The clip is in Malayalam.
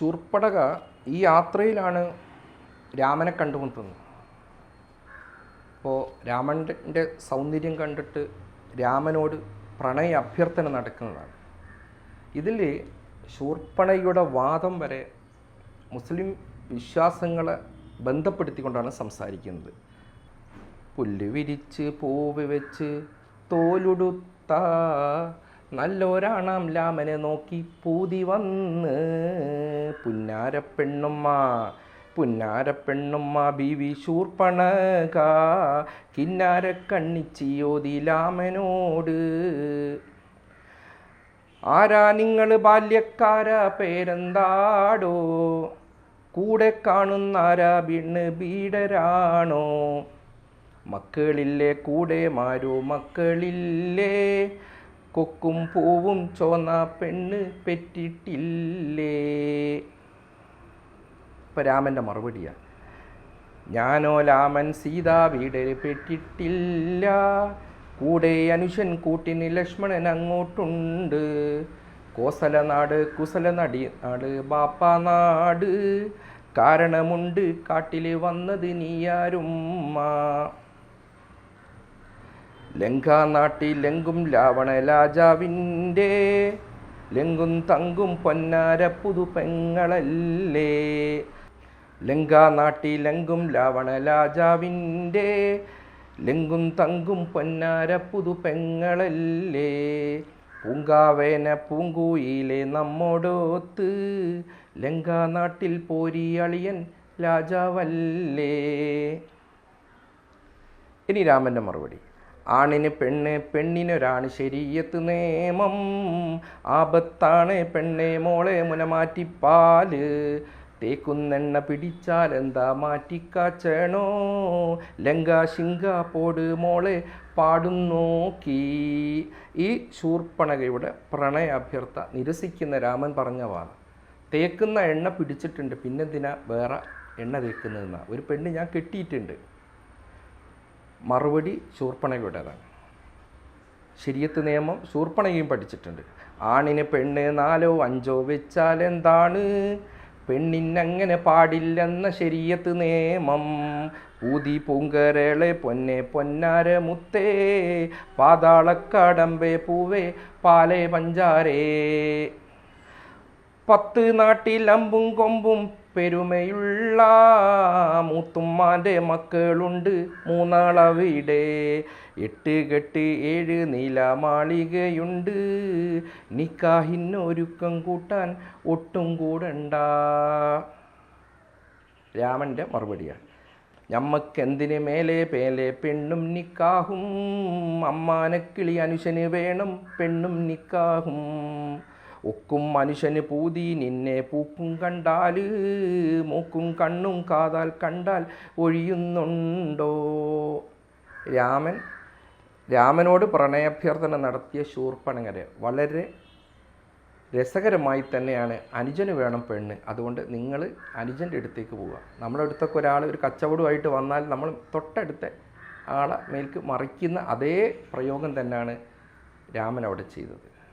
ശൂർപ്പടക ഈ യാത്രയിലാണ് രാമനെ കണ്ടുമുട്ടുന്നത്. അപ്പോൾ രാമന്റെ സൗന്ദര്യം കണ്ടിട്ട് രാമനോട് പ്രണയ അഭ്യർത്ഥന നടക്കുന്നതാണ്. ഇതിൽ ശൂർപ്പണയുടെ വാദം വരെ മുസ്ലിം വിശ്വാസങ്ങളെ ബന്ധപ്പെടുത്തിക്കൊണ്ടാണ് സംസാരിക്കുന്നത്. പുല്ല് വിരിച്ച് പൂവ് വെച്ച് തോലുടുത്ത നല്ലൊരാണാം നോക്കി പൂതി വന്ന്. പുന്നാരപ്പെണ്ണുമ്മ പുന്നാരപ്പെണ്ണുമ്മ ബീവി ശൂർപ്പണക കിന്നാര കണ്ണിച്ചിയോതി ലാമനോട്. ആരാ നിങ്ങൾ ബാല്യക്കാര പേരെന്താടോ? കൂടെ കാണുന്നാരാ വീണ് ബീഡരാണോ മക്കളില്ലേ കൂടെ മാരോ മക്കളില്ലേ? കൊക്കും പൂവും ചോന്ന പെണ്ണ് പെറ്റിട്ടില്ലേ? ഇപ്പം രാമന്റെ മറുപടിയാണ് ഞാനോ രാമൻ സീതാ വീട് പെറ്റിട്ടില്ല. കൂടെ അനുഷൻ കൂട്ടിന് ലക്ഷ്മണൻ അങ്ങോട്ടുണ്ട്. കോസലനാട് കുസല നടി നാട് ബാപ്പ നാട്. കാരണമുണ്ട് കാട്ടിൽ വന്നത് നീയാരുമ്മ ലങ്കാ നാട്ടിൽ ലങ്കും രാവണ രാജാവിന്റെ ലങ്കും തങ്കും പൊന്നാര പുതുപെങ്ങളല്ലേ. ലങ്കാ നാട്ടിൽ ലങ്കും രാവണ രാജാവിന്റെ ലങ്കും തങ്കും പൊന്നാര പുതുപെങ്ങളല്ലേ. പൂങ്കാവേന പൂങ്കൂയിലെ നമ്മോടോത്ത് ലങ്കാ നാട്ടിൽ പോരി അളിയൻ രാജാവല്ലേ. ഇനി രാമന്റെ മറുപടി. ആണിന് പെണ്ണ് പെണ്ണിനൊരാണ് ശരീരത്ത് നിയമം ആപത്താണ് പെണ്ണെ മോളെ മുന മാറ്റിപ്പാൽ തേക്കുന്നെണ്ണ പിടിച്ചാൽ എന്താ മാറ്റിക്കാച്ചണോ? ലങ്ക ശിങ്കാപ്പോട് മോളെ പാടും നോക്കി. ഈ ശൂർപ്പണകയുടെ പ്രണയ അഭ്യർത്ഥ നിരസിക്കുന്ന രാമൻ പറഞ്ഞ വാദം. തേക്കുന്ന എണ്ണ പിടിച്ചിട്ടുണ്ട്. പിന്നെന്തിനാ വേറെ എണ്ണ തേക്കുന്നതെന്നാണ് ഒരു പെണ്ണ് ഞാൻ കെട്ടിയിട്ടുണ്ട്. മറുപടി ശൂർപ്പണകയുടേതാണ് ശരിയത്ത് നിയമം ശൂർപ്പണകയും പഠിച്ചിട്ടുണ്ട്. ആണിന് പെണ്ണ് നാലോ അഞ്ചോ വെച്ചാൽ എന്താണ്? പെണ്ണിനങ്ങനെ പാടില്ലെന്ന ശരിയത്ത് നിയമം. ഊതി പൂങ്കരളെ പൊന്നെ പൊന്നാര മുത്തേ പാതാളക്കടമ്പേ പൂവേ പാലേ പഞ്ചാരേ. പത്ത് നാട്ടിൽ അമ്പും കൊമ്പും പെരുമയുള്ള മൂത്തുമ്മാന്റെ മക്കളുണ്ട്. മൂന്നാളവിടെ. എട്ട് കെട്ട് ഏഴ് നീല മാളികയുണ്ട്. നിക്കാഹിനൊരുക്കം കൂട്ടാൻ ഒട്ടും കൂടണ്ട. രാമന്റെ മറുപടിയാണ്. ഞമ്മക്കെന്തിന് മേലെ പേലെ പെണ്ണും നിക്കാഹും? അമ്മാനക്കിളി അനുശന് വേണം പെണ്ണും നിക്കാഹും. ഒക്കും മനുഷ്യന് പൂതി നിന്നെ പൂക്കും കണ്ടാൽ മൂക്കും കണ്ണും കാതാൽ കണ്ടാൽ ഒഴിയുന്നുണ്ടോ? രാമൻ രാമനോട് പ്രണയാഭ്യർത്ഥന നടത്തിയ ശൂർപ്പണങ്ങര വളരെ രസകരമായി തന്നെയാണ് അനുജന് വേണം പെണ്ണ്. അതുകൊണ്ട് നിങ്ങൾ അനുജന്റെ അടുത്തേക്ക് പോവുക. നമ്മുടെ അടുത്തൊക്കെ ഒരാൾ ഒരു കച്ചവടമായിട്ട് വന്നാൽ നമ്മൾ തൊട്ടടുത്ത ആളെ മേൽക്ക് മറിക്കുന്ന അതേ പ്രയോഗം തന്നെയാണ് രാമൻ അവിടെ ചെയ്തത്.